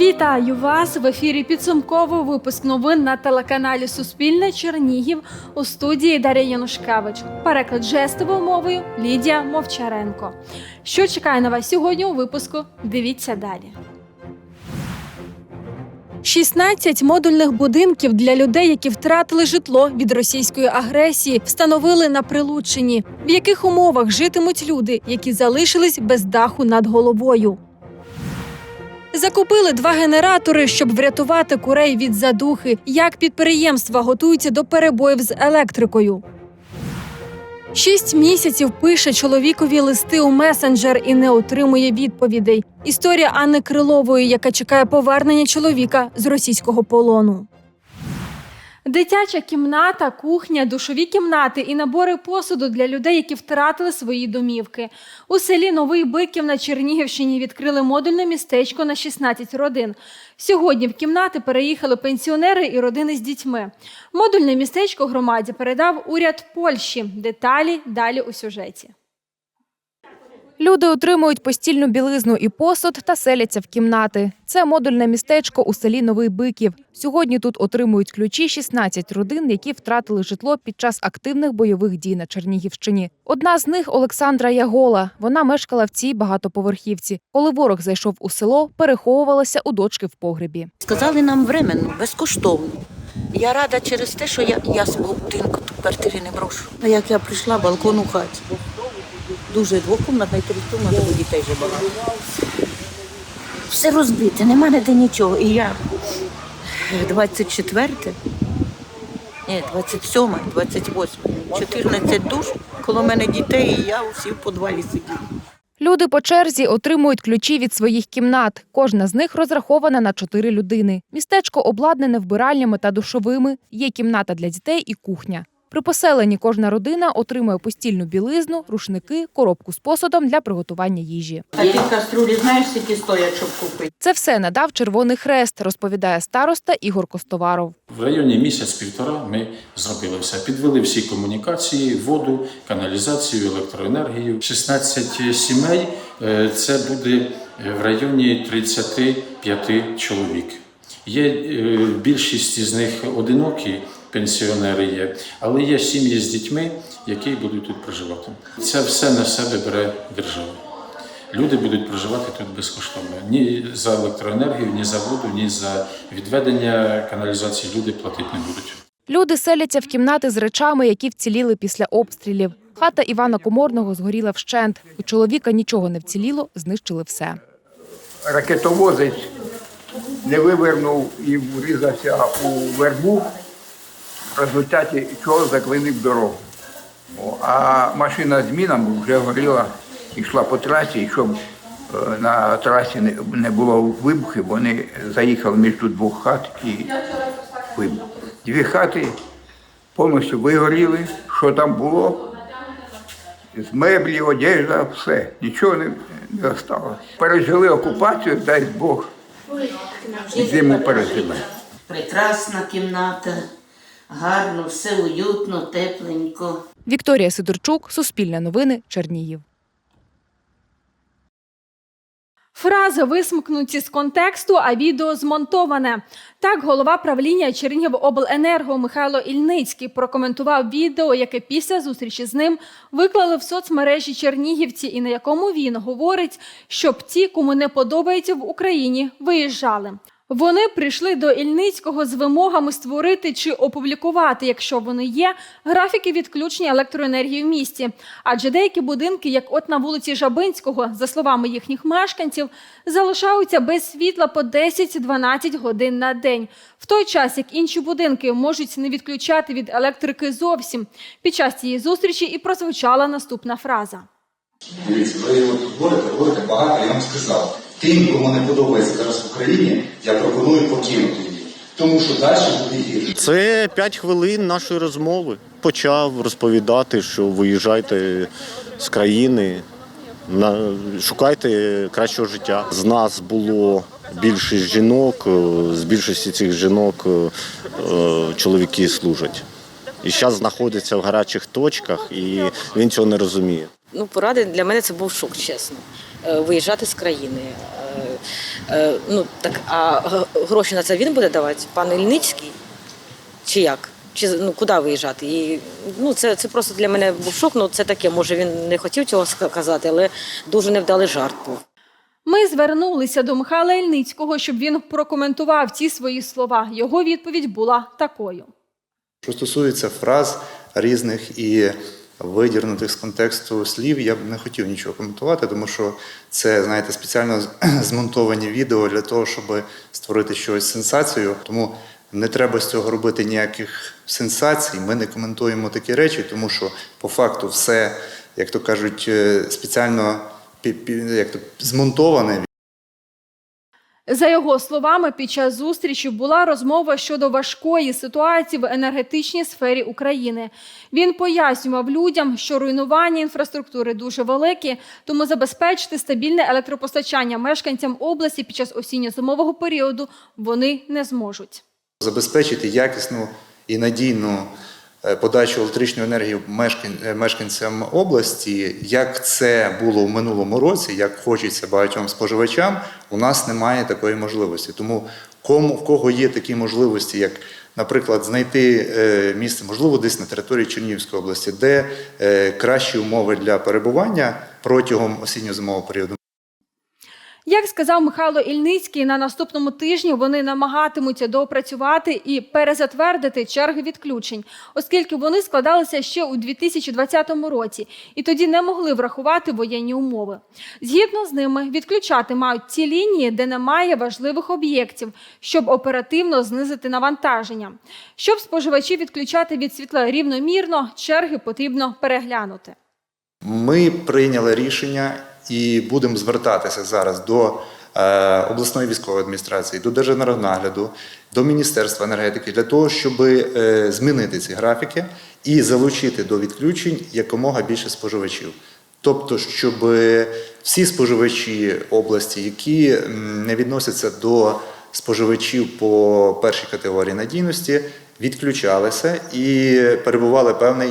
Вітаю вас в ефірі підсумковий випуск новин на телеканалі Суспільне Чернігів у студії Дар'я Янушкевич. Переклад жестовою мовою Лідія Мовчаренко. Що чекає на вас сьогодні у випуску? Дивіться далі. 16 модульних будинків для людей, які втратили житло від російської агресії, встановили на Прилуччині. В яких умовах житимуть люди, які залишились без даху над головою? Закупили два генератори, щоб врятувати курей від задухи. Як підприємства готуються до перебоїв з електрикою. Шість місяців пише чоловікові листи у месенджер і не отримує відповідей. Історія Анни Крилової, яка чекає повернення чоловіка з російського полону. Дитяча кімната, кухня, душові кімнати і набори посуду для людей, які втратили свої домівки. У селі Новий Биків на Чернігівщині відкрили модульне містечко на 16 родин. Сьогодні в кімнати переїхали пенсіонери і родини з дітьми. Модульне містечко громаді передав уряд Польщі. Деталі далі у сюжеті. Люди отримують постільну білизну і посуд та селяться в кімнати. Це модульне містечко у селі Новий Биків. Сьогодні тут отримують ключі 16 родин, які втратили житло під час активних бойових дій на Чернігівщині. Одна з них Олександра Ягола. Вона мешкала в цій багатоповерхівці. Коли ворог зайшов у село, переховувалася у дочки в погребі. Сказали нам временно, безкоштовно. Я рада через те, що я, я свого будинку тут квартири не брошу. А як я прийшла, балкон у хаті. Дуже двокомнатна і трикомнатна, бо дітей вже багато. Все розбите, нема ніде нічого. І я 24, ні, 27, 28, 14 душ, коло мене дітей, і я усі в подвалі сиділа. Люди по черзі отримують ключі від своїх кімнат. Кожна з них розрахована на чотири людини. Містечко обладнане вбиральнями та душовими. Є кімната для дітей і кухня. При поселенні кожна родина отримує постільну білизну, рушники, коробку з посудом для приготування їжі. Такі каструлі, знаєш, скільки стоять, щоб купити? Це все надав Червоний Хрест, розповідає староста Ігор Костоваров. В районі місяць-півтора ми зробили все. Підвели всі комунікації, воду, каналізацію, електроенергію. 16 сімей е, це буде в районі 35 чоловік. Є е, більшість із них одинокі пенсіонери є, але є сім'ї з дітьми, які будуть тут проживати. Це все на себе бере держава. Люди будуть проживати тут безкоштовно. Ні за електроенергію, ні за воду, ні за відведення каналізації люди платити не будуть. Люди селяться в кімнати з речами, які вціліли після обстрілів. Хата Івана Коморного згоріла вщент. У чоловіка нічого не вціліло, знищили все. ракетовозець не вивернув і врізався у вербу, в результаті чого заклинив дорогу. А машина з мінами вже горіла, йшла по трасі, і щоб е, на трасі не- було вибухів, вони заїхали між двох хат і вибух. Дві хати повністю вигоріли, що там було, з меблі, одежда, все, нічого не, не осталось. Пережили окупацію, дай Бог, зиму пережили. Прекрасна кімната, гарно, все уютно, тепленько. Вікторія Сидорчук, Суспільне новини, Чернігів. Фрази висмикнуті з контексту, а відео змонтоване. Так, голова правління Чернігівобленерго Михайло Ільницький прокоментував відео, яке після зустрічі з ним виклали в соцмережі Чернігівці, і на якому він говорить, щоб ті, кому не подобається в Україні, виїжджали. Вони прийшли до Ільницького з вимогами створити чи опублікувати, якщо вони є, графіки відключення електроенергії в місті. Адже деякі будинки, як от на вулиці Жабинського, за словами їхніх мешканців, залишаються без світла по 10-12 годин на день, в той час як інші будинки можуть не відключати від електрики зовсім. Під час цієї зустрічі і прозвучала наступна фраза. Ви говорите, говорите багато, я вам сказав. Тим, кому не подобається зараз в Україні, я пропоную покинути її. Тому що далі буде гірше. Це 5 хвилин нашої розмови. Почав розповідати, що виїжджайте з країни, на- шукайте кращого життя. З нас було більшість жінок, е, з більшості цих жінок е, чоловіки служать. І зараз знаходиться в гарячих точках, і він цього не розуміє. Ну, поради для мене це був шок, чесно. Е, Виїжджати з країни. Е, Е, ну так, а гроші на це він буде давати? Пан Ільницький? Чи як? Чи ну куди виїжджати? І ну це, це просто для мене був шок. Ну це таке. Може він не хотів цього сказати, але дуже невдалий жарт був. Ми звернулися до Михайла Ільницького, щоб він прокоментував ці свої слова. Його відповідь була такою. Що стосується фраз різних і видірнутих з контексту слів, я б не хотів нічого коментувати, тому що це, знаєте, спеціально змонтовані відео для того, щоб створити щось сенсацію. Тому не треба з цього робити ніяких сенсацій. Ми не коментуємо такі речі, тому що по факту все, як то кажуть, е, спеціально як то, змонтоване. За його словами, під час зустрічі була розмова щодо важкої ситуації в енергетичній сфері України. Він пояснював людям, що руйнування інфраструктури дуже великі, тому забезпечити стабільне електропостачання мешканцям області під час осінньо-зимового періоду вони не зможуть. забезпечити якісну і надійну подачу електричної енергії е, мешканцям області, як це було в минулому році, як хочеться багатьом споживачам, у нас немає такої можливості. Тому кому в кого є такі можливості, як, наприклад, знайти е, місце, можливо, десь на території Чернігівської області, де е, кращі умови для перебування протягом осінньо-зимового періоду. Як сказав Михайло Ільницький, на наступному тижні вони намагатимуться доопрацювати і перезатвердити черги відключень, оскільки вони складалися ще у 2020 році і тоді не могли врахувати воєнні умови. Згідно з ними, відключати мають ті лінії, де немає важливих об'єктів, щоб оперативно знизити навантаження. Щоб споживачі відключати від світла рівномірно, черги потрібно переглянути. Ми прийняли рішення і будемо звертатися зараз до е, обласної військової адміністрації, до Держенергонагляду, до Міністерства енергетики для того, щоб е, змінити ці графіки і залучити до відключень якомога більше споживачів. Тобто, щоб всі споживачі області, які не відносяться до споживачів по першій категорії надійності, відключалися і перебували певний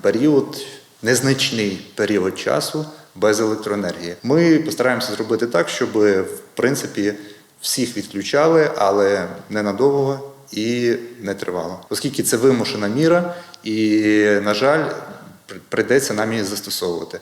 період, незначний період часу без електроенергії. Ми постараємося зробити так, щоб в принципі всіх відключали, але ненадовго і не тривало, оскільки це вимушена міра, і, на жаль, придеться нам її застосовувати.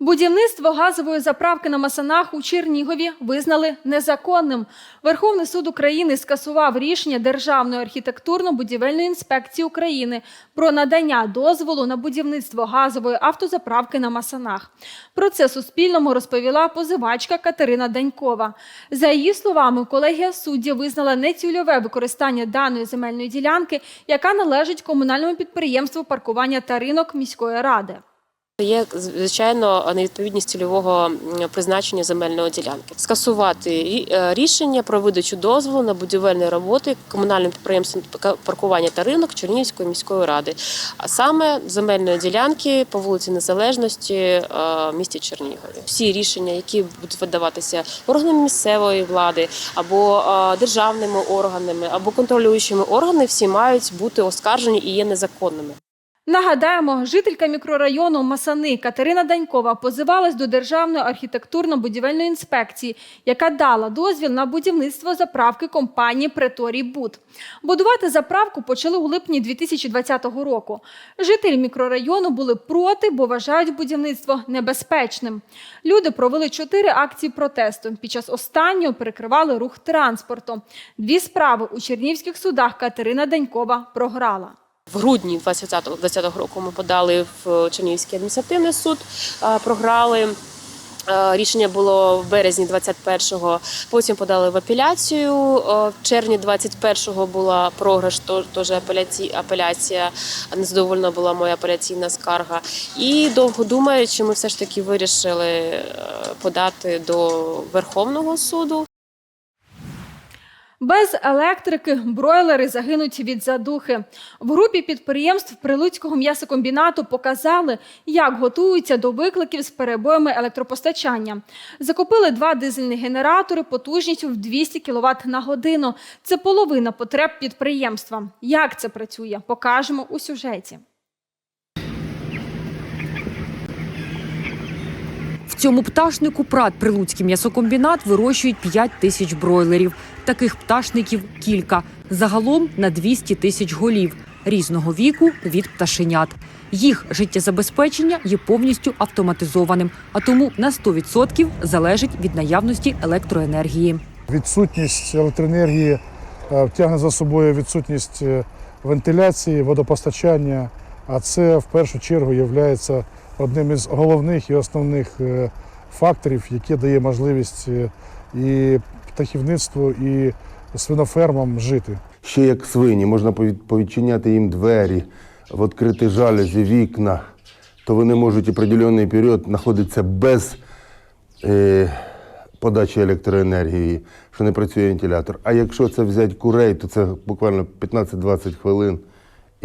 Будівництво газової заправки на Масанах у Чернігові визнали незаконним. Верховний суд України скасував рішення Державної архітектурно-будівельної інспекції України про надання дозволу на будівництво газової автозаправки на Масанах. Про це Суспільному розповіла позивачка Катерина Данькова. За її словами, колегія суддів визнала нецільове використання даної земельної ділянки, яка належить комунальному підприємству паркування та ринок міської ради. Є звичайно невідповідність цільового призначення земельної ділянки. Скасувати е, рішення про видачу дозволу на будівельні роботи комунальним підприємством паркування та ринок Чернігівської міської ради, а саме земельної ділянки по вулиці Незалежності е, в місті Чернігові. Всі рішення, які будуть видаватися органами місцевої влади або е, державними органами, або контролюючими органами, всі мають бути оскаржені і є незаконними. Нагадаємо, жителька мікрорайону Масани Катерина Данькова позивалась до Державної архітектурно-будівельної інспекції, яка дала дозвіл на будівництво заправки компанії Преторій Буд. Будувати заправку почали у липні 2020 року. Жителі мікрорайону були проти, бо вважають будівництво небезпечним. Люди провели чотири акції протесту. Під час останнього перекривали рух транспорту. Дві справи у чернівських судах Катерина Данькова програла. В грудні 2020 року ми подали в Чернігівський адміністративний суд, програли. Рішення було в березні 21-го, потім подали в апеляцію. В червні 21-го була програш, теж апеляція. Незадоволена була моя апеляційна скарга. І довго думаючи, ми все ж таки вирішили подати до Верховного суду. Без електрики бройлери загинуть від задухи. В групі підприємств Прилуцького м'ясокомбінату показали, як готуються до викликів з перебоями електропостачання. Закупили два дизельні генератори потужністю в 200 кВт на годину. Це половина потреб підприємства. Як це працює, покажемо у сюжеті. В цьому пташнику Прат Прилуцький м'ясокомбінат вирощують 5 тисяч бройлерів. Таких пташників кілька. Загалом на 200 тисяч голів різного віку від пташенят. Їх життєзабезпечення є повністю автоматизованим, а тому на 100% залежить від наявності електроенергії. Відсутність електроенергії е, тягне за собою відсутність е, вентиляції, водопостачання, а це в першу чергу є одним із головних і основних е, факторів, які дає можливість е, і птахівництву, і свинофермам жити. Ще як свині, можна повідчиняти їм двері, відкрити жалюзі, вікна, то вони можуть определений період знаходитися без е, подачі електроенергії, що не працює вентилятор. А якщо це взяти курей, то це буквально 15-20 хвилин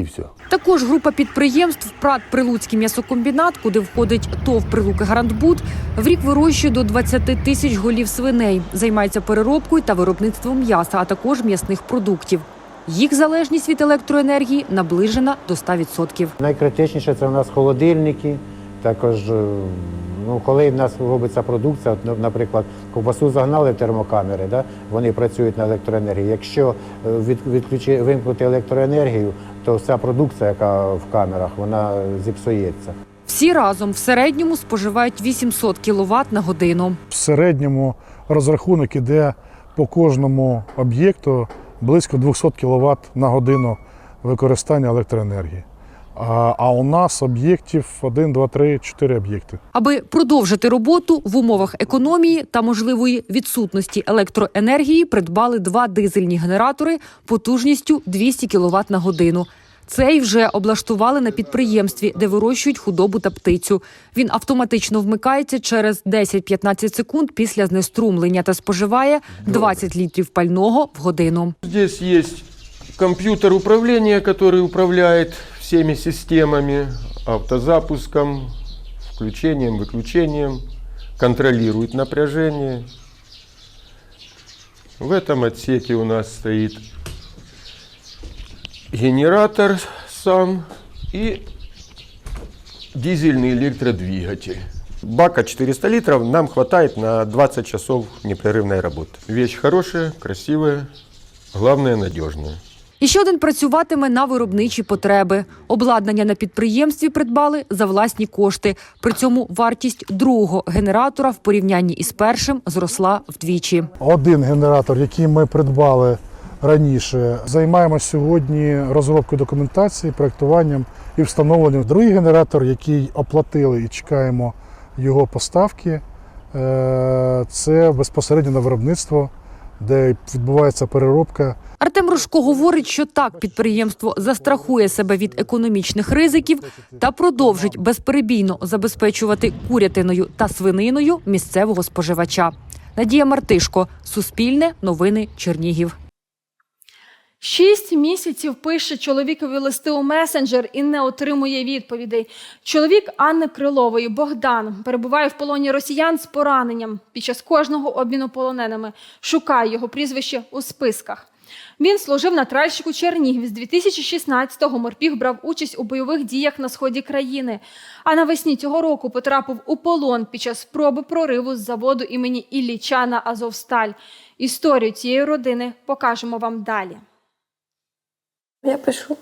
і все. Також група підприємств Прат Прилуцький м'ясокомбінат, куди входить ТОВ Прилуки Гарантбуд, в рік вирощує до 20 тисяч голів свиней, займається переробкою та виробництвом м'яса, а також м'ясних продуктів. Їх залежність від електроенергії наближена до 100%. Найкритичніше це у нас холодильники. Також, е, ну, коли в нас робиться продукція, от, наприклад, ковбасу загнали в термокамери, да, вони працюють на електроенергії. Якщо е, від, відключи, вимкнути електроенергію, то вся продукція, яка в камерах, вона зіпсується. Всі разом в середньому споживають 800 кВт на годину. В середньому розрахунок іде по кожному об'єкту близько 200 кВт на годину використання електроенергії. А, у нас об'єктів 1, 2, 3, 4 об'єкти. Аби продовжити роботу в умовах економії та можливої відсутності електроенергії, придбали два дизельні генератори потужністю 200 кВт на годину. Цей вже облаштували на підприємстві, де вирощують худобу та птицю. Він автоматично вмикається через 10-15 секунд після знеструмлення та споживає 20 літрів пального в годину. Здесь есть компьютер управления, который управляет всеми системами, автозапуском, включением, выключением, контролирует напряжение. В этом отсеке у нас стоит генератор сам и дизельный электродвигатель. Бака 400 литров нам хватает на 20 часов непрерывной работы. Вещь хорошая, красивая, главное надежная. І ще один працюватиме на виробничі потреби. Обладнання на підприємстві придбали за власні кошти. При цьому вартість другого генератора в порівнянні із першим зросла вдвічі. Один генератор, який ми придбали раніше, займаємося сьогодні розробкою документації, проектуванням і встановленням. Другий генератор, який оплатили і чекаємо його поставки, е, це безпосередньо на виробництво, де відбувається переробка Артем Рожко говорить, що так підприємство застрахує себе від економічних ризиків та продовжить безперебійно забезпечувати курятиною та свининою місцевого споживача. Надія Мартишко, Суспільне, Новини Чернігів. Шість місяців пише чоловікові листи у месенджер і не отримує відповідей. Чоловік Анни Крилової Богдан перебуває в полоні росіян з пораненням. Під час кожного обміну полоненими шукає його прізвище у списках. Він служив на тральщику Чернігів. З 2016-го морпіг брав участь у бойових діях на сході країни. А навесні цього року потрапив у полон під час спроби прориву з заводу імені Іллічана Азовсталь. Історію цієї родини покажемо вам далі. Я пишу,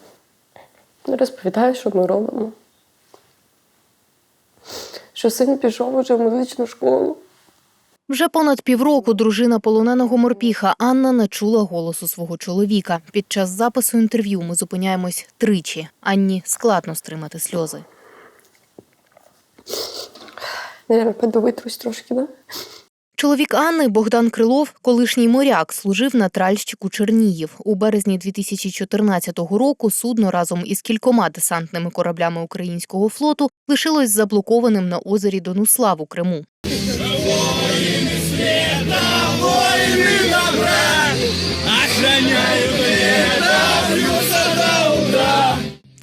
розповідаю, що ми робимо. Що син пішов уже в музичну школу. Вже понад півроку дружина полоненого морпіха Анна не чула голосу свого чоловіка. Під час запису інтерв'ю ми зупиняємось тричі. Анні складно стримати сльози. Я подивитрусь трошки, да? Чоловік Анни Богдан Крилов, колишній моряк, служив на тральщику Чернігів. У березні 2014 року судно разом із кількома десантними кораблями українського флоту лишилось заблокованим на озері Донуслав у Криму победа, войны добра!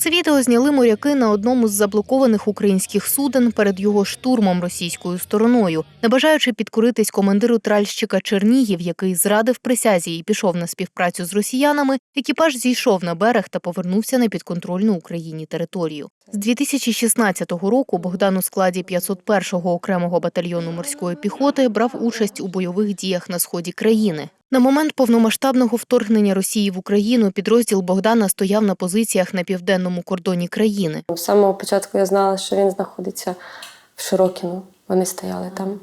Це відео зняли моряки на одному з заблокованих українських суден перед його штурмом російською стороною, не бажаючи підкоритись командиру тральщика Чернігів, який зрадив присязі і пішов на співпрацю з росіянами. Екіпаж зійшов на берег та повернувся на підконтрольну Україні територію. З 2016 року Богдан у складі 501-го окремого батальйону морської піхоти брав участь у бойових діях на сході країни. На момент повномасштабного вторгнення Росії в Україну підрозділ Богдана стояв на позиціях на південному кордоні країни. З самого початку я знала, що він знаходиться в Широкіну. Вони стояли там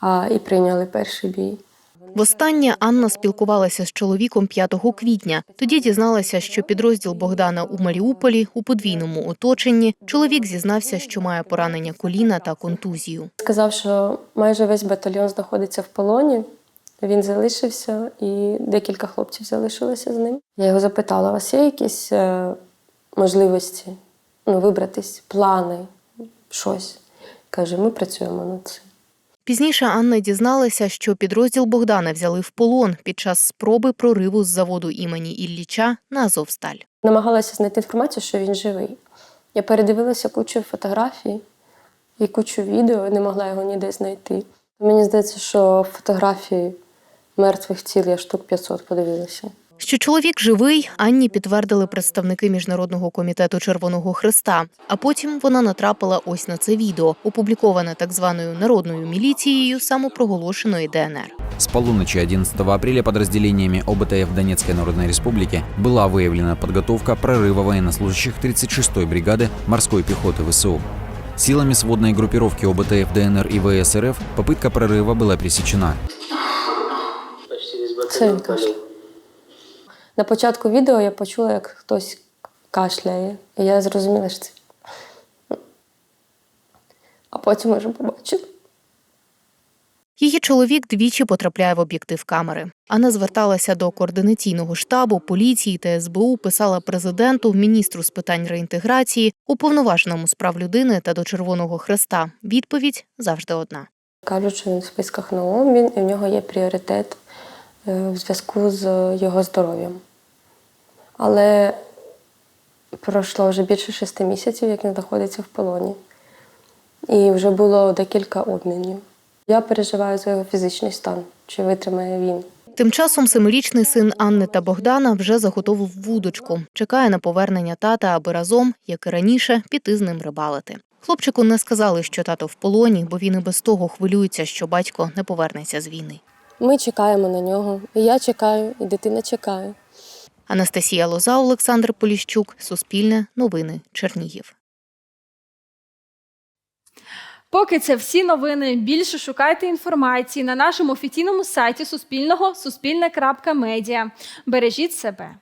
а, і прийняли перший бій. Востаннє Анна спілкувалася з чоловіком 5 квітня. Тоді дізналася, що підрозділ Богдана у Маріуполі у подвійному оточенні. Чоловік зізнався, що має поранення коліна та контузію. Сказав, що майже весь батальйон знаходиться в полоні. Він залишився, і декілька хлопців залишилося з ним. Я його запитала: у вас є якісь е, можливості ну, вибратись, плани, щось? Каже, ми працюємо над цим. Пізніше Анна дізналася, що підрозділ Богдана взяли в полон під час спроби прориву з заводу імені Ілліча на Азовсталь. Намагалася знайти інформацію, що він живий. Я передивилася кучу фотографій і кучу відео, не могла його ніде знайти. Мені здається, що фотографії мертвих тіл я штук 500 подивилася. Що чоловік живий, Анні підтвердили представники міжнародного комітету Червоного Христа. А потім вона натрапила ось на це відео, опубліковане так званою народною міліцією самопроголошеної ДНР. С полуночи 11 апреля подразделениями ОБТФ Донецкой Народной Республики была выявлена подготовка прорыва военнослужащих 36-й бригады морской пехоты ВСУ. Силами сводной группировки ОБТФ ДНР и ВС РФ попытка прорыва была пресечена. Це він кашляє. На початку відео я почула, як хтось кашляє. І я зрозуміла, що це. А потім вже побачила. Її чоловік двічі потрапляє в об'єктив камери. Анна зверталася до координаційного штабу, поліції та СБУ, писала президенту, міністру з питань реінтеграції, уповноваженому з прав людини та до Червоного Хреста. Відповідь завжди одна. Кажуть, що він в списках на обмін, і в нього є пріоритет в зв'язку з його здоров'ям. Але пройшло вже більше шести місяців, як він знаходиться в полоні. І вже було декілька обмінів. Я переживаю за його фізичний стан, чи витримає він. Тим часом семирічний син Анни та Богдана вже заготовив вудочку. Чекає на повернення тата, аби разом, як і раніше, піти з ним рибалити. Хлопчику не сказали, що тато в полоні, бо він і без того хвилюється, що батько не повернеться з війни. Ми чекаємо на нього. І я чекаю, і дитина чекає. Анастасія Лоза, Олександр Поліщук, Суспільне, Новини, Чернігів. Поки це всі новини. Більше шукайте інформації на нашому офіційному сайті Суспільного суспільне.медіа. Бережіть себе.